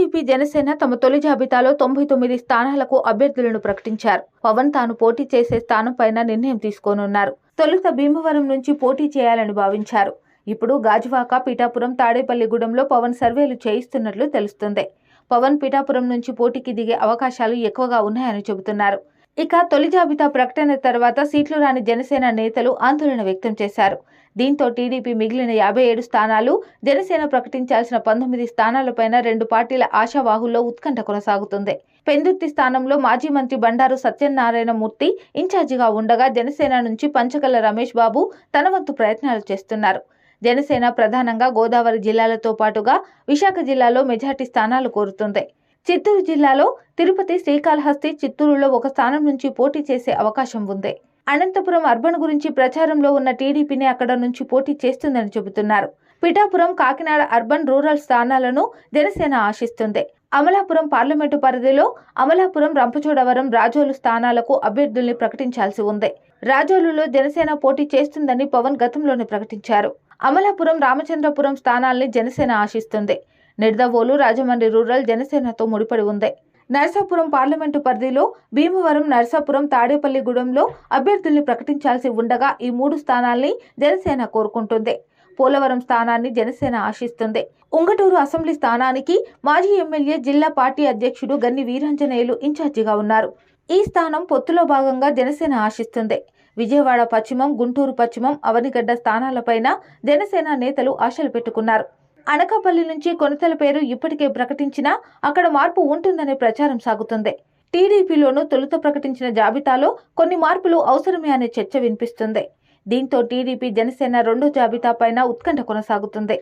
TDP Janasena తమ తొలి జాబితాలో తొంభై తొమ్మిది స్థానాలకు అభ్యర్థులను ప్రకటించారు. పవన్ తాను పోటీ చేసే స్థానం పైన నిర్ణయం తీసుకోనున్నారు. తొలుత భీమవరం నుంచి పోటీ చేయాలని భావించారు. ఇప్పుడు గాజువాక పిఠాపురం తాడేపల్లిగూడెంలో పవన్ సర్వేలు చేయిస్తున్నట్లు తెలుస్తుంది. పవన్ పీఠాపురం నుంచి పోటీకి దిగే అవకాశాలు ఎక్కువగా ఉన్నాయని చెబుతున్నారు. ఇక తొలి జాబితా ప్రకటన తర్వాత సీట్లు రాని జనసేన నేతలు ఆందోళన వ్యక్తం చేశారు. దీంతో టీడీపీ మిగిలిన యాభై ఏడు స్థానాలు జనసేన ప్రకటించాల్సిన పంతొమ్మిది స్థానాలపైన రెండు పార్టీల ఆశావాహుల్లో ఉత్కంఠ కొనసాగుతుంది. పెందుర్తి స్థానంలో మాజీ మంత్రి బండారు సత్యనారాయణమూర్తి ఇన్ఛార్జిగా ఉండగా జనసేన నుంచి పంచకల్ల రమేష్ బాబు తన వంతు ప్రయత్నాలు చేస్తున్నారు. జనసేన ప్రధానంగా గోదావరి జిల్లాలతో పాటుగా విశాఖ జిల్లాలో మెజార్టీ స్థానాలు కోరుతుంది. చిత్తూరు జిల్లాలో తిరుపతి శ్రీకాళహస్తి చిత్తూరులో ఒక స్థానం నుంచి పోటీ చేసే అవకాశం ఉంది. అనంతపురం అర్బన్ గురించి ప్రచారంలో ఉన్న టీడీపీని అక్కడ నుంచి పోటీ చేస్తుందని చెబుతున్నారు. పిఠాపురం కాకినాడ అర్బన్ రూరల్ స్థానాలను జనసేన ఆశిస్తుంది. అమలాపురం పార్లమెంటు పరిధిలో అమలాపురం రంపచోడవరం రాజోలు స్థానాలకు అభ్యర్థుల్ని ప్రకటించాల్సి ఉంది. రాజోలులో జనసేన పోటీ చేస్తుందని పవన్ గతంలోనే ప్రకటించారు. అమలాపురం రామచంద్రపురం స్థానాల్ని జనసేన ఆశిస్తుంది. నిడదవోలు రాజమండ్రి రూరల్ జనసేనతో ముడిపడి ఉంది. నరసాపురం పార్లమెంటు పరిధిలో భీమవరం నరసాపురం తాడేపల్లిగూడెంలో అభ్యర్థుల్ని ప్రకటించాల్సి ఉండగా ఈ మూడు స్థానాల్ని జనసేన కోరుకుంటుంది. పోలవరం స్థానాన్ని జనసేన ఆశిస్తుంది. ఉంగటూరు అసెంబ్లీ స్థానానికి మాజీ ఎమ్మెల్యే జిల్లా పార్టీ అధ్యక్షుడు గన్ని వీరాంజనేయులు ఇన్ఛార్జిగా ఉన్నారు. ఈ స్థానం పొత్తులో భాగంగా జనసేన ఆశిస్తుంది. విజయవాడ పశ్చిమం గుంటూరు పశ్చిమం అవనిగడ్డ స్థానాలపైన జనసేన నేతలు ఆశలు పెట్టుకున్నారు. అనకాపల్లి నుంచి కొనతల పేరు ఇప్పటికే ప్రకటించినా అక్కడ మార్పు ఉంటుందనే ప్రచారం సాగుతుంది. టీడీపీలోనూ తొలుత ప్రకటించిన జాబితాలో కొన్ని మార్పులు అవసరమే అనే చర్చ వినిపిస్తుంది. దీంతో టీడీపీ జనసేన రెండో జాబితా పైన ఉత్కంఠ కొనసాగుతుంది.